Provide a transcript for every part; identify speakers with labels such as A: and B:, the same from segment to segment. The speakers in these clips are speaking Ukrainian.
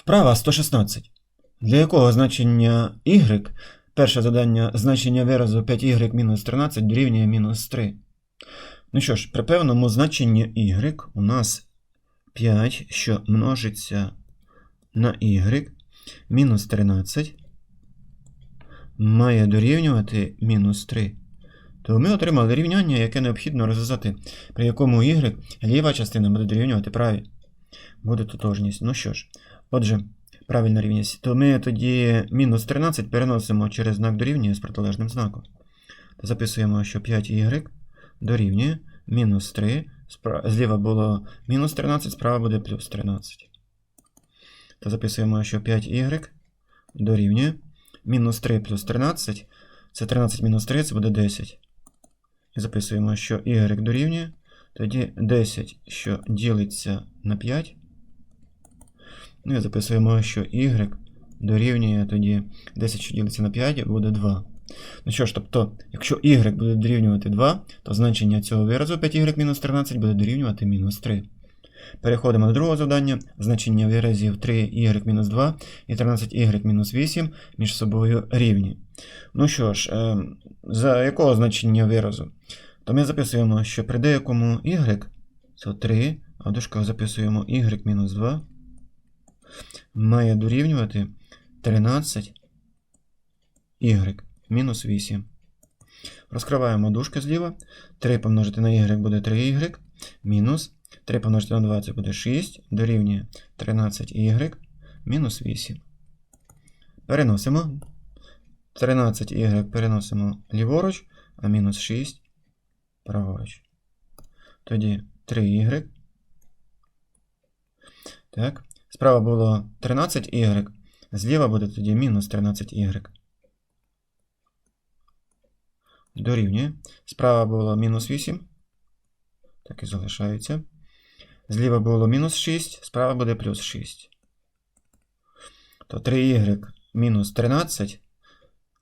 A: Вправа 116. Для якого значення y перше завдання значення виразу 5y мінус 13 дорівнює мінус 3. Ну що ж, при певному значенні y у нас 5, що множиться на y, мінус 13 має дорівнювати мінус 3. То ми отримали рівняння, яке необхідно розв'язати, при якому y ліва частина буде дорівнювати правій. Буде тотожність. Ну що ж, отже, правильна рівність. То ми тоді мінус 13 переносимо через знак дорівнює з протилежним знаком. Записуємо, що 5y дорівнює мінус 3. Зліва було мінус 13, справа буде плюс 13. То записуємо, що 5y дорівнює мінус 3 плюс 13. Це 13 мінус 3, це буде 10. І записуємо, що y дорівнює. Тоді 10, що ділиться на 5. Ну і записуємо, що y дорівнює тоді 10, що ділиться на 5, буде 2. Ну що ж, тобто, якщо y буде дорівнювати 2, то значення цього виразу 5y мінус 13 буде дорівнювати мінус 3. Переходимо до другого завдання. Значення виразів 3y мінус 2 і 13y мінус 8 між собою рівні. Ну що ж, е, за якого значення виразу? То ми записуємо, що при деякому y це 3, а в дужках записуємо y мінус 2 має дорівнювати 13 y мінус 8. Розкриваємо дужки зліва. 3 помножити на y буде 3y мінус 3 помножити на 2 це буде 6, дорівнює 13y мінус 8. Переносимо. 13y переносимо ліворуч, а мінус 6 праворуч. Тоді 3y. Так. Справа було 13y, зліва буде тоді мінус 13y. Дорівнює. Справа було мінус 8. Так і залишається. Зліва було мінус 6, справа буде плюс 6. То 3y мінус 13.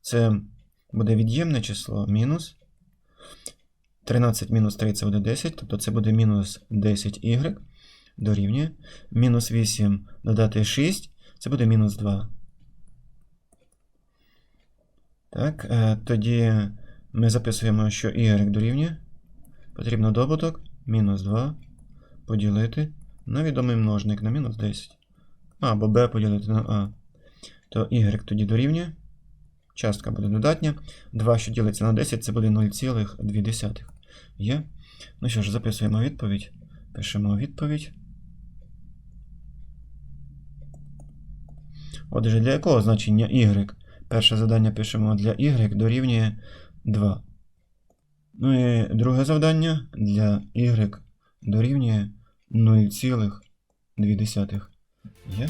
A: Це буде від'ємне число мінус. 13 мінус 3 це буде 10, тобто це буде мінус 10y дорівнює. Мінус 8 додати 6, це буде мінус 2. Так, е, тоді ми записуємо, що y дорівнює. Потрібно добуток мінус 2 поділити на відомий множник на мінус 10. А, або b поділити на a. То y тоді дорівнює. Частка буде додатня. 2, що ділиться на 10, це буде 0,2. Є. Ну що ж, записуємо відповідь. Пишемо відповідь. Отже, для якого значення y? Перше завдання пишемо для y дорівнює 2. Ну і друге завдання для y дорівнює 0,2. Є?